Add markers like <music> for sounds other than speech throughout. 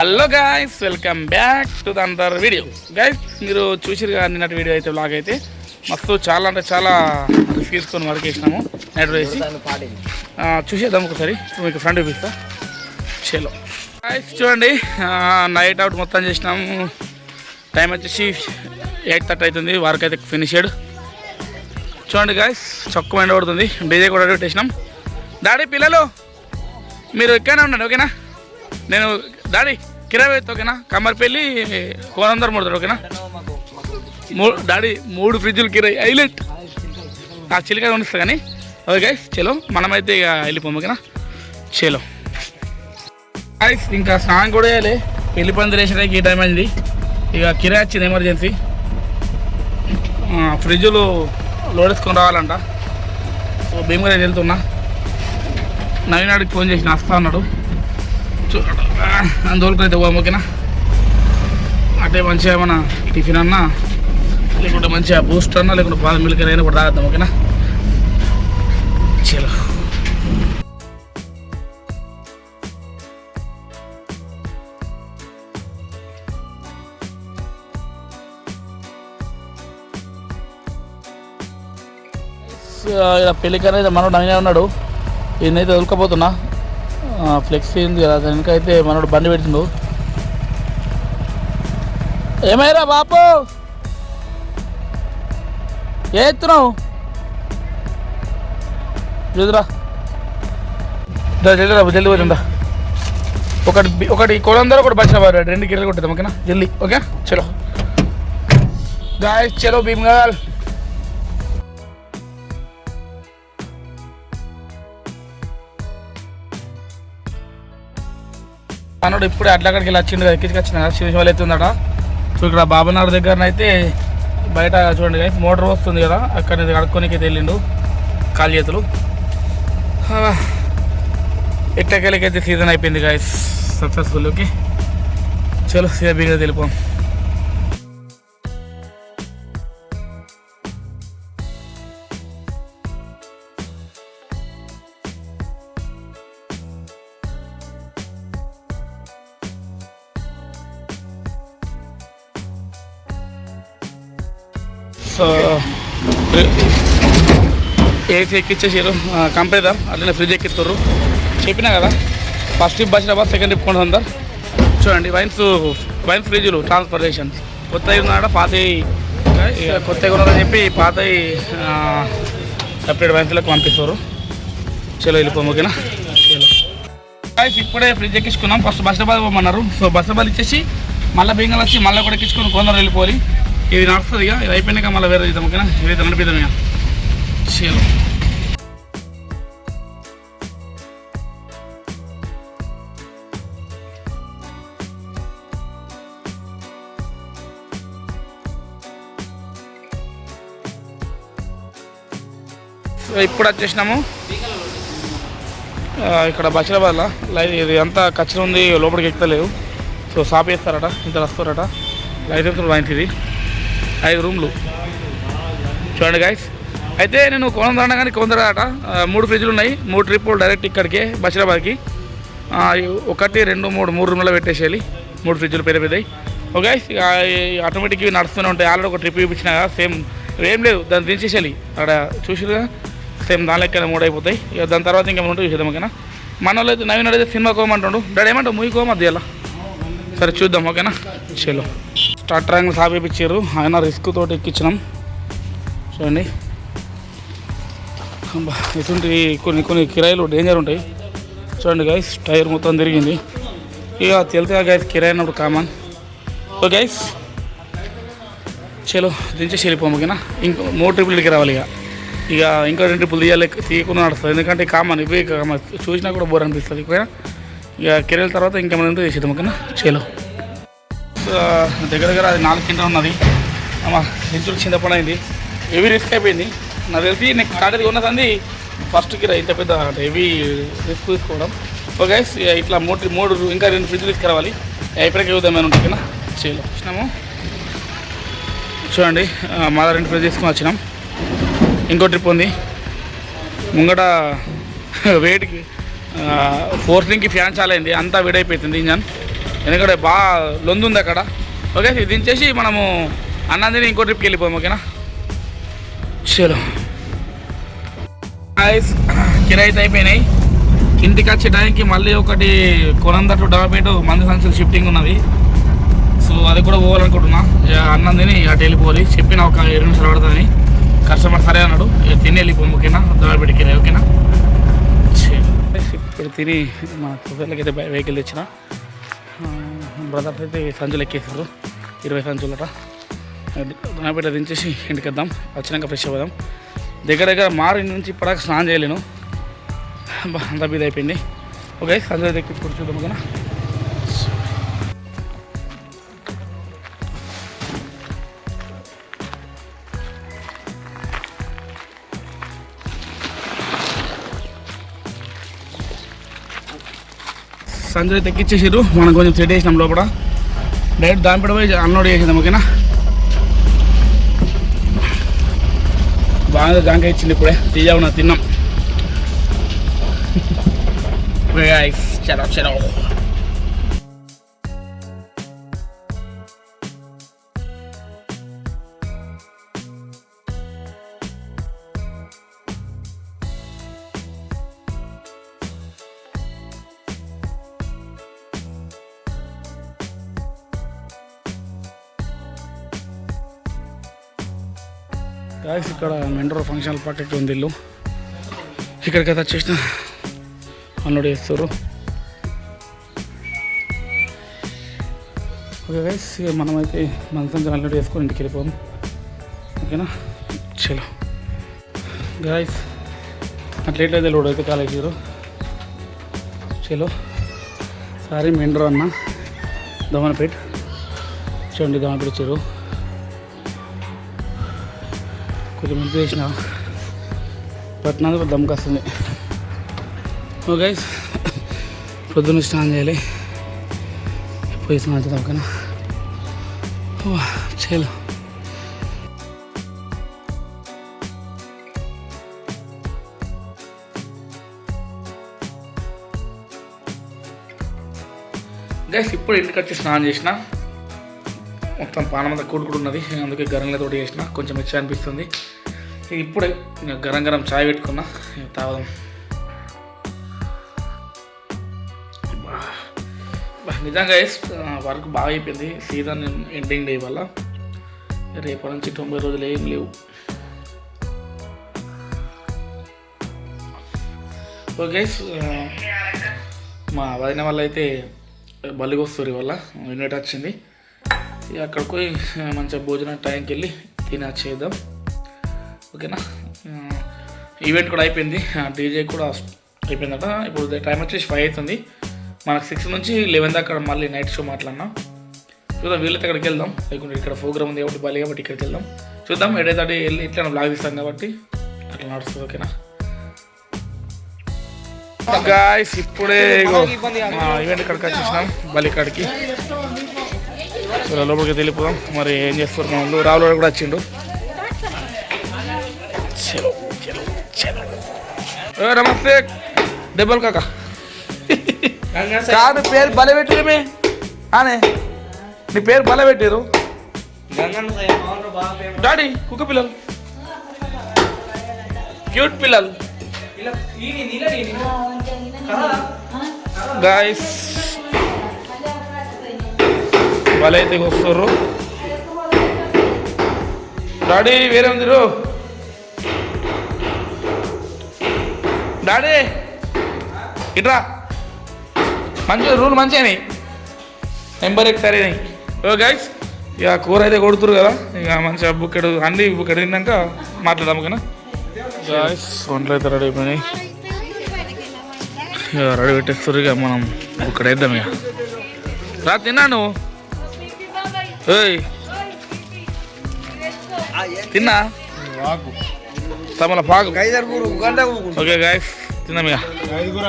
Hello guys welcome back to the another video guys మీరు చూసిరు కదా నిన్నటి వీడియో అయితే బ్లాగ్ అయితే. మస్తు చాలా అంటే చాలా రిస్క్ తీసుకొని వర్క్ వేసినాము నెట్ వేసి చూసేద్దాం ఒకసారి మీకు ఫ్రెండ్ చూపిస్తా. చేలో. గాయస్ చూడండి నైట్ అవుట్ మొత్తం చేసినాము. టైం వచ్చేసి ఎయిట్ థర్టీ అవుతుంది వర్క్ అయితే ఫినిషెడ్ చూడండి గాయస్ చొక్క మైండ్ పడుతుంది డీజే కూడా పెట్టేసినాం. డాడీ పిల్లలు మీరు ఇక్కడనే ఉండండి ఓకేనా నేను డాడీ కిరాయి ఓకేనా? కమ్మరిపల్లి కోనందరం పడుతుంది ఓకేనా? డాడీ మూడు ఫ్రిడ్జులు కిరాయి హైలైట్. ఆ చిలిక కొనిస్తా కానీ. ఓకే గైస్ చలో. మనమైతే ఇక వెళ్ళిపోము ఓకేనా? చలో. గైస్ ఇంకా స్నానం కూడా వేయాలి పెళ్ళి పందిరి వేసడానికి ఈ టైం అయింది. ఇక కిరాయి వచ్చింది ఎమర్జెన్సీ ఫ్రిడ్జులు లోడేసుకొని రావాలంట. సో భీమగా వెళ్తున్నా. నవీనాడికి ఫోన్ చేసి వస్తా అన్నాడు. చూడండి అందువరకు అయితే పోయాం ఓకేనా? అంటే మంచిగా ఏమన్నా టిఫిన్ అన్నా లేకుంటే మంచిగా బూస్ట్ అన్నా లేకుంటే బాదం మిల్క్ అయినా కూడా తాగద్దాం ఓకేనా? చలో. ఇలా పెళ్ళికి మనోడు నవీనే ఉన్నాడు. ఈయనైతే వదులుకపోతున్నా ఫ్లెక్స్ అయింది కదా దానికైతే మనోడు బండి పెట్టిండు ఏమైరా బాపు? ఏ ఎత్తున్నావు చూదురా దా, జల్దిరా జల్దీ పోతుందా ఒకటి ఒకటి కొడందరూ ఒకటి బచ్చిన బారు రెండు గిన్నెలు కొట్టేద్దాం ఓకేనా? జల్దీ ఓకే చలో. గాయ చలో భీమ్ గాల్. అన్నాడు ఇప్పుడే అట్లక్కడికి వెళ్ళి వచ్చిండు కదా ఎక్కించుకొచ్చిన శివశివాలు ఎత్తుందట. సో ఇక్కడ బాబనాడు దగ్గర అయితే బయట చూడండి guys, మోటార్ వస్తుంది కదా అక్కడ నుంచి కడుక్కోనికి తెలియండు వెళ్ళిండు కాలు చేతులు. ఎట్టకెళ్ళకైతే సీజన్ అయిపోయింది గాయస్ సక్సెస్ఫుల్ ఓకే చలో సేబీగా తెలిపాం సో ఏసీ ఎక్కిచ్చేసారు కంపెనీ అట్లనే ఫ్రిడ్జ్ ఎక్కిస్తారు చెప్పినా కదా ఫస్ట్ ట్రిప్ బస్సులో సెకండ్ ట్రిప్ కొండ అందరు చూడండి వైన్స్ వైన్స్ ఫ్రిడ్జ్లు ట్రాన్స్పోర్టేషన్ కొత్తవి ఉన్నాడ పాతవి కొత్తవి ఉన్నారని చెప్పి పాతవి సపరేట్ వైన్స్లకు పంపిస్తారు చలో వెళ్ళిపోం ఓకేనా చలో Guys, ఇప్పుడే ఫ్రిడ్జ్ ఎక్కించుకున్నాం. ఫస్ట్ బస్టాబాద్ పోమన్నారు. సో బస్టాబాద్ ఇచ్చేసి మళ్ళీ బీంగల్ వచ్చి మళ్ళీ కూడా ఎక్కించుకొని కొందరు వెళ్ళిపోవాలి. ఇది నడుస్తుంది ఇక. ఇది అయిపోయినాక మళ్ళీ వేరే చేద్దాం ఓకేనా? ఇదైతే నడిపిద్దాం ఇక. చీలో ఇప్పుడు వచ్చేసినాము. ఇక్కడ బషీరాబాద్లో లైట్ ఇది అంతా కచ్చర ఉంది లోపలికి ఎక్కుతలేదు సో షాప్ వేస్తారట ఇంత వస్తారట లైసెన్స్ వాయించి ఇది. ఐదు రూమ్లు. చూడండి గాయస్ అయితే నేను కొందర కానీ కొందరట మూడు ఫ్రిడ్జ్లు ఉన్నాయి. మూడు ట్రిప్పులు డైరెక్ట్ ఇక్కడికే బషీరాబాద్కి. ఒకటి రెండు మూడు మూడు రూమ్లో పెట్టేసేయాలి. మూడు ఫ్రిడ్జ్లు పెద్ద పెద్దవి ఓకే guys, ఆటోమేటిక్గా ఆటోమేటిక్ ఇవి నడుస్తూనే ఉంటాయి. ఆల్రెడీ ఒక ట్రిప్ చూపించిన సేమ్ ఏం లేదు దాన్ని దించేసేయాలి. అక్కడ చూసిరుగా సేమ్ దాని లెక్కన మూడు అయిపోతాయి. ఇక దాని తర్వాత ఇంకేమైనా ఉంటే చూసేద్దాం ఓకేనా? మన వాళ్ళు అయితే నవీన్ అయితే సినిమా కోమంటుండు డాడీ ఏమంటావు? మూవీ కోమద్దు ఇలా సరే చూద్దాం ఓకేనా? చలో స్టార్ ట్రాంగ్ సాపిచ్చారు ఆయన రిస్క్ తోటి ఎక్కించినాం. చూడండి. ఇటువంటి కొన్ని కొన్ని కిరాయిలు డేంజర్ ఉంటాయి. చూడండి గైస్ టైర్ మొత్తం తిరిగింది. ఇక తెలుతా గైస్ కిరాయి అన్నప్పుడు కామన్. ఓ గైస్ చలో దించేసి వెళ్ళిపోము ఓకేనా? ఇంకో మూడు ట్రిపుల్కి రావాలి ఇక. ఇక ఇంకా రెండు ట్రిపుల్ తీయాలి తీయకుండా నడుస్తుంది. ఎందుకంటే కామన్ ఇవి కామన్. చూసినా కూడా బోర్ అనిపిస్తుంది ఓకేనా? ఇక కిరాయిల తర్వాత ఇంకేమైనా ఉంటే చేసేద్దాం ఓకేనా? చలో. దగ్గర దగ్గర అది నాలుగు కింద ఉన్నది. అమ్మా సెంచురీ కింద హెవీ రిస్క్ అయిపోయింది. నాకు తెలిసి నేను కాటది ఉన్నదండి ఫస్ట్కి ఇంత పెద్ద హెవీ రిస్క్ తీసుకోవడం. ఓకే ఇట్లా మూడు మూడు ఇంకా రెండు ఫ్రిడ్జ్లు తీసుకురావాలి. అయిపోయాక చూద్దాం కదా చేయాలి. వచ్చినాము. చూడండి ఆ, మా రెండు ఫ్రిడ్జ్ తీసుకొని వచ్చినాం. ఇంకో ట్రిప్ ఉంది. ముంగట వేడికి ఫోర్స్లింగ్కి ఫ్యాన్ చాలా అయింది అంతా వేడైపోతుంది ఇంజన్. ఎందుకంటే బాగా లొందుంది అక్కడ. ఓకే దించేసి మనము అన్నందిని ఇంకో ట్రిప్కి వెళ్ళిపోయాం ఓకేనా? చలో. గాయస్ కిరాయి అయితే అయిపోయినాయి. ఇంటికి వచ్చే టైంకి మళ్ళీ ఒకటి కొనందట్టు డెవలప్మెంట్ మంది సంచులు షిఫ్టింగ్ ఉన్నది సో అది కూడా పోవాలనుకుంటున్నా. ఇక అటు వెళ్ళిపోవాలి. చెప్పిన ఒక ఇరవై నిమిషాలు పడుతుందని కస్టమర్ సరే అన్నాడు. ఇక తిని వెళ్ళిపోము ఓకేనా? డెవలప్మెంట్ కిరాయి ఓకేనా? ఇప్పుడు తిని మా కుక్కర్లకి అయితే వెహికల్ తెచ్చిన. బ్రదర్స్ అయితే సంచులు ఎక్కేసారు. ఇరవై సంచులట. దొనపేట దించేసి ఇంటికి వద్దాం వచ్చినాక ఫ్రెష్ అవుదాం దగ్గర దగ్గర మారి నుంచి ఇప్పటిదాకా స్నానం చేయలేను. అంత అంతా బీద అయిపోయింది ఓకే సంచులు ఎక్కి ఇప్పుడు కదా సంజయ్ తెక్కిచ్చేసారు మనం కొంచెం సెట్ చేసినాం లోపల. డైరెక్ట్ దానిపడ పోయి అన్లోడ్ చేసేద్దాం ఓకేనా? బాగా జాంకాయ ఇచ్చింది ఇప్పుడే. తీయా ఉన్నా తిన్నాం. <laughs> Guys, చలో చలో గాయస్ ఇక్కడ మెండర్ ఫంక్షన్ పక్కకి ఉంది ఇల్లు. ఇక్కడికి అయితే వచ్చేసిన అన్లోడ్ చేస్తారు. ఓకే గైస్ ఇక మనమైతే మన సంఖ్య అన్లోడ్ చేసుకొని ఇంటికి వెళ్ళిపోదాం. ఓకేనా? చలో. గాయస్ అట్లయితే లోడ్ అయితే కాలేజీరు చలో. సారీ మెండర్ అన్న. దమనపేట్ చూడండి దమనపేట చెరువు కొంచెం ముందు వేసిన పట్టణానికి దమ్కి వస్తుంది ఓ గైస్ పొద్దున్న స్నానం చేయాలి. పోయి స్నానం చేద్దాం ఓకేనా గైస్ ఇప్పుడు ఇంటికి వచ్చి స్నానం చేసిన. మొత్తం పానం అంతా కూడా ఉన్నది. అందుకే గరంలో తోటి చేసిన కొంచెం మెచ్చ అనిపిస్తుంది. ఇప్పుడే గరం గరం చాయ్ పెట్టుకున్నా. తాగదాం. నిజంగా వర్క్ బాగా అయిపోయింది. సీజన్ ఎండింగ్ డే వల్ల. రేపటి నుంచి తొంభై రోజులు ఏం లేవు. ఓకే మా వదిన వల్ల అయితే బలిగొస్తూరి వల్ల. యూనిట్ వచ్చింది. ఇక అక్కడికి పోయి మంచిగా భోజనం టైంకి వెళ్ళి తిని వచ్చేద్దాం ఓకేనా ఈవెంట్ కూడా అయిపోయింది. డీజే కూడా అయిపోయిందట. ఇప్పుడు టైం వచ్చేసి ఫైవ్ అవుతుంది. మనకు సిక్స్ నుంచి లెవెన్ దాకా మళ్ళీ నైట్ షో మాట్లాడినా. చూద్దాం వీళ్ళైతే అక్కడికి వెళ్దాం. లేకుంటే ఇక్కడ ప్రోగ్రామ్ ఉంది కాబట్టి బలి కాబట్టి ఇక్కడికి వెళ్దాం. చూద్దాం ఎడైతే వెళ్ళి ఇట్లా బ్లాగ్ తీస్తాం కాబట్టి అట్లా నడుస్తుంది ఓకేనా? గాయస్ ఇప్పుడే ఈవెంట్ ఇక్కడికి వచ్చేసినాం బలి కాడికి. సో లోపలికి వెళ్ళిపోదాం. మరి ఏం చేస్తారు మా వాళ్ళు రావుల కూడా వచ్చిండు. చలో చలో చలో. ఏ నమస్తే. దెబ్బలు కాక. కాదు పేరు బల పెట్టిరమే ఆనే. నీ పేరు బల పెట్టారు డాడీ కుక్క పిల్లలు. క్యూట్ పిల్లలు. గాయస్. వాళ్ళైతే వస్తారు డాడీ వేరే ఉంది రో డాడీ ఇట్రా. మంచిగా రూల్ మంచిగానే నెంబర్ ఎక్ ఓ గైస్ ఇక కూర అయితే కొడుతురు కదా ఇక మంచిగా బుక్కడు అన్ని బుక్కడు తిన్నాక మాట్లాడదాం ఓకేనా? గాయస్ వంటలు అయితే రెడీ అయిపోయినాయి. ఇక రెడీ పెట్టేస్తారు ఇక మనం బుక్కడు వేద్దాం ఇక. రా తిన్నా నువ్వు? తిన్నా? తమల పాకు ఓకే గాయస్ తిన్నాం ఇక. ఐదుగురు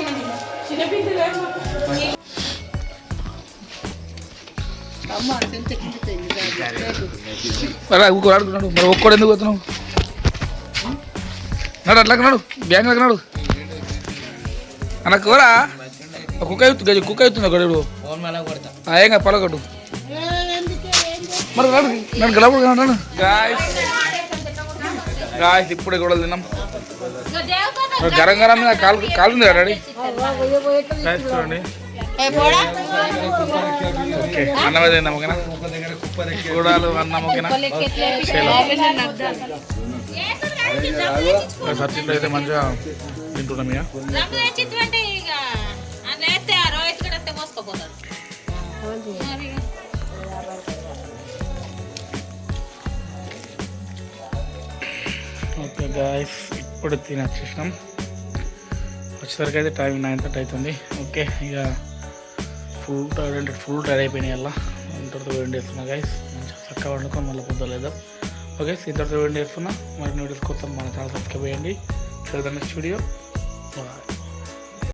పిండి మరి ఒక్కడు ఎందుకు పోతున్నావు? నాడు అట్లా నాడు. బ్యాంక్ నాడు. అన్న కూర కుక్క అవుతుంది కుక్క అవుతుంది ఒకడు ఇప్పుడు. ఏం కాదు పలకొట్టు మరి నాడు నన్ను గలపడు నాడు గాయస్ గాయస్ ఇప్పుడే కూడా తిన్నాం. గరం గరం కాలు కాలుంది కదా చూడండి. ఓకే. అన్నం తిందాం ఓకేనా కూడాలు అన్నం ఓకేనా సర్చింట్లో అయితే మంచిగా తింటున్నాం ఇక. ఓకే గాయస్ ఇప్పుడు తినొచ్చేసినాం వచ్చేసరికి అయితే టైం నైన్ థర్టీ అవుతుంది. ఓకే ఇక ఫుల్ టైర్ అంటే ఫుల్ టైర్ అయిపోయినాయి అలా ఇంతటితో వెండి వేస్తున్నా గైస్ మంచిగా చక్కగా వండుకొని మళ్ళీ పొద్దులేదు ఓకే ఇంతటితో వెండి వేస్తున్నా మరి వీడియోస్ కోసం మన ఛానల్ సబ్స్క్రైబ్ చేయండి. చూద్దాం నెక్స్ట్ వీడియో